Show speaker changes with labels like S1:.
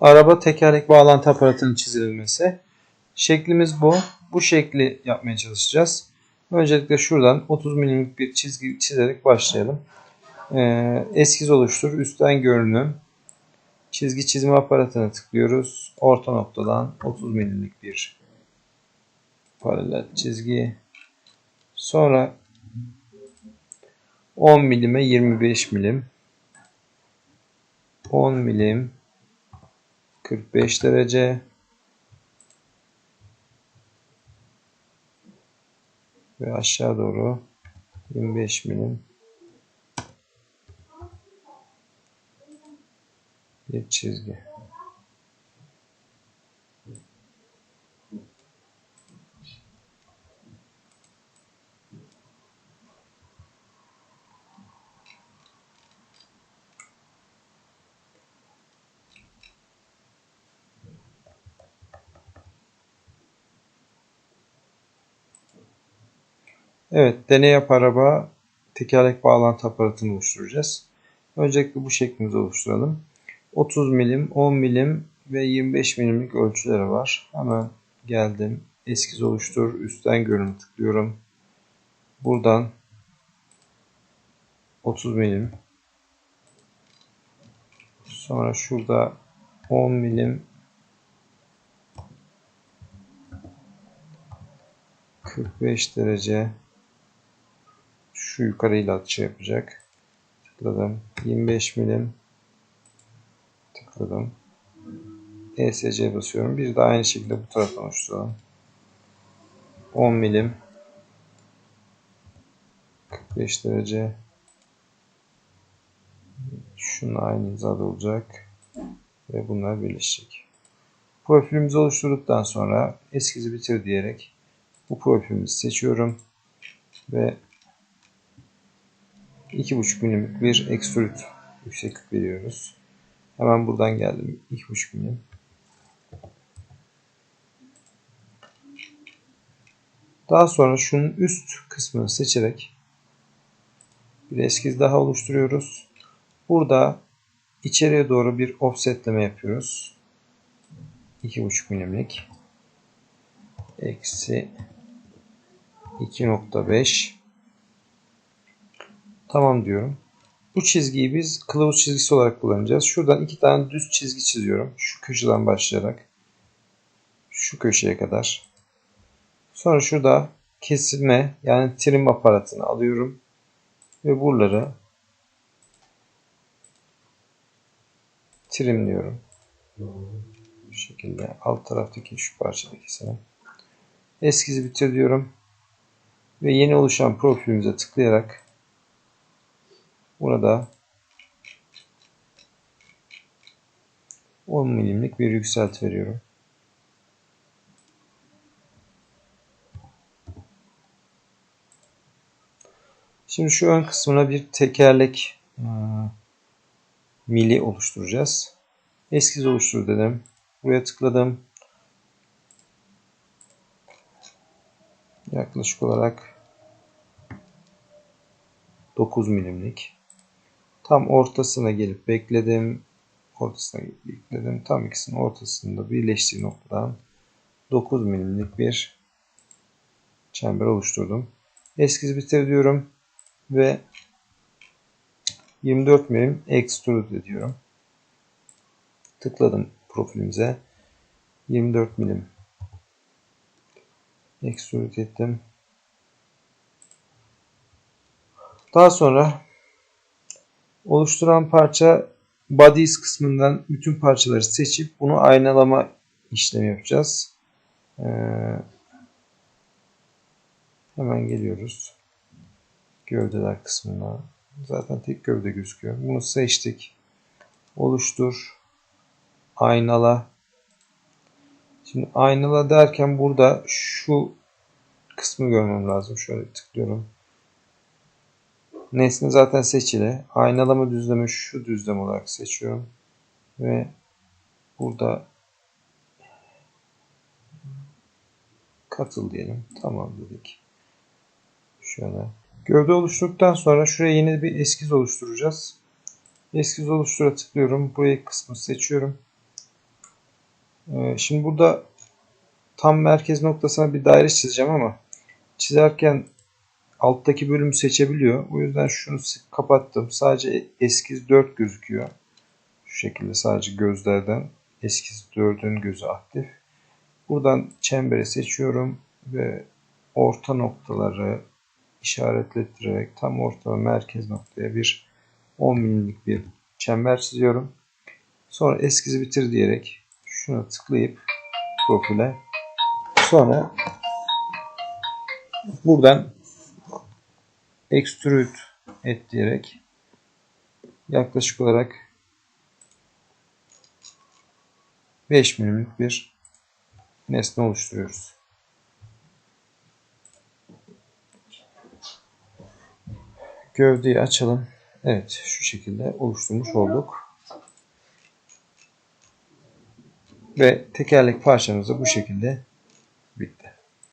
S1: Araba tekerlek bağlantı aparatının çizilmesi. Şeklimiz bu. Bu şekli yapmaya çalışacağız. Öncelikle şuradan 30 milimlik bir çizgi çizerek başlayalım. Ee, eskiz oluştur. Üstten görünüm. Çizgi çizme aparatına tıklıyoruz. Orta noktadan 30 milimlik bir paralel çizgi. Sonra 10 milime 25 milim. 10 milim 45 derece ve aşağı doğru 25 milim bir çizgi. Evet, deney yap araba tekerlek bağlantı aparatını oluşturacağız. Öncelikle bu şeklimizi oluşturalım. 30 milim, 10 milim ve 25 milimlik ölçüleri var. Hemen geldim. Eskiz oluştur. Üstten görünüm tıklıyorum. Buradan 30 milim. Sonra şurada 10 milim 45 derece şu yukarıyla atış yapacak. Tıkladım. 25 milim tıkladım. ESC basıyorum. Bir de aynı şekilde bu taraftan oluşturalım. 10 milim 45 derece şununla aynı hizada olacak ve bunlar birleşecek. Profilimizi oluşturduktan sonra eskizi bitir diyerek bu profilimizi seçiyorum ve 2,5 milimlik bir ekstrüt yükseklik veriyoruz. Hemen buradan geldim. 2,5 milim. Daha sonra şunun üst kısmını seçerek bir eskiz daha oluşturuyoruz. Burada içeriye doğru bir offsetleme yapıyoruz. 2,5 milimlik. Eksi 2.5 Tamam diyorum. Bu çizgiyi biz kılavuz çizgisi olarak kullanacağız. Şuradan iki tane düz çizgi çiziyorum. Şu köşeden başlayarak. Şu köşeye kadar. Sonra şurada kesilme yani trim aparatını alıyorum. Ve buraları trimliyorum. Bu şekilde alt taraftaki şu parçada keselim. Eskizi bitir diyorum. Ve yeni oluşan profilimize tıklayarak burada 10 milimlik bir yükselti veriyorum. Şimdi şu ön kısmına bir tekerlek mili oluşturacağız. Eskiz oluştur dedim. Buraya tıkladım. Yaklaşık olarak 9 milimlik. Tam ortasına gelip bekledim. Ortasına gelip bekledim. Tam ikisinin ortasında birleştiği noktadan 9 milimlik bir çember oluşturdum. Eskiz bitir diyorum ve 24 milim extrude ediyorum. Tıkladım profilimize. 24 milim extrude ettim. Daha sonra oluşturan parça bodies kısmından bütün parçaları seçip bunu aynalama işlemi yapacağız. Ee, hemen geliyoruz. Gövdeler kısmına. Zaten tek gövde gözüküyor. Bunu seçtik. Oluştur. Aynala. Şimdi aynala derken burada şu kısmı görmem lazım. Şöyle tıklıyorum. Nesne zaten seçili. Aynalama düzleme şu düzlem olarak seçiyorum. Ve burada katıl diyelim. Tamam dedik. Şöyle. Gövde oluşturduktan sonra şuraya yeni bir eskiz oluşturacağız. Eskiz oluştura tıklıyorum. Burayı kısmı seçiyorum. Ee, Şimdi burada tam merkez noktasına bir daire çizeceğim ama çizerken alttaki bölümü seçebiliyor. O yüzden şunu kapattım. Sadece eskiz 4 gözüküyor. Şu şekilde sadece gözlerden eskiz 4'ün gözü aktif. Buradan çemberi seçiyorum ve orta noktaları işaretlettirerek tam orta ve merkez noktaya bir 10 milimlik bir çember çiziyorum. Sonra eskizi bitir diyerek şuna tıklayıp profile sonra buradan extrude et diyerek yaklaşık olarak 5 milimlik bir nesne oluşturuyoruz. Gövdeyi açalım. Evet şu şekilde oluşturmuş olduk. Ve tekerlek parçamız da bu şekilde bitti.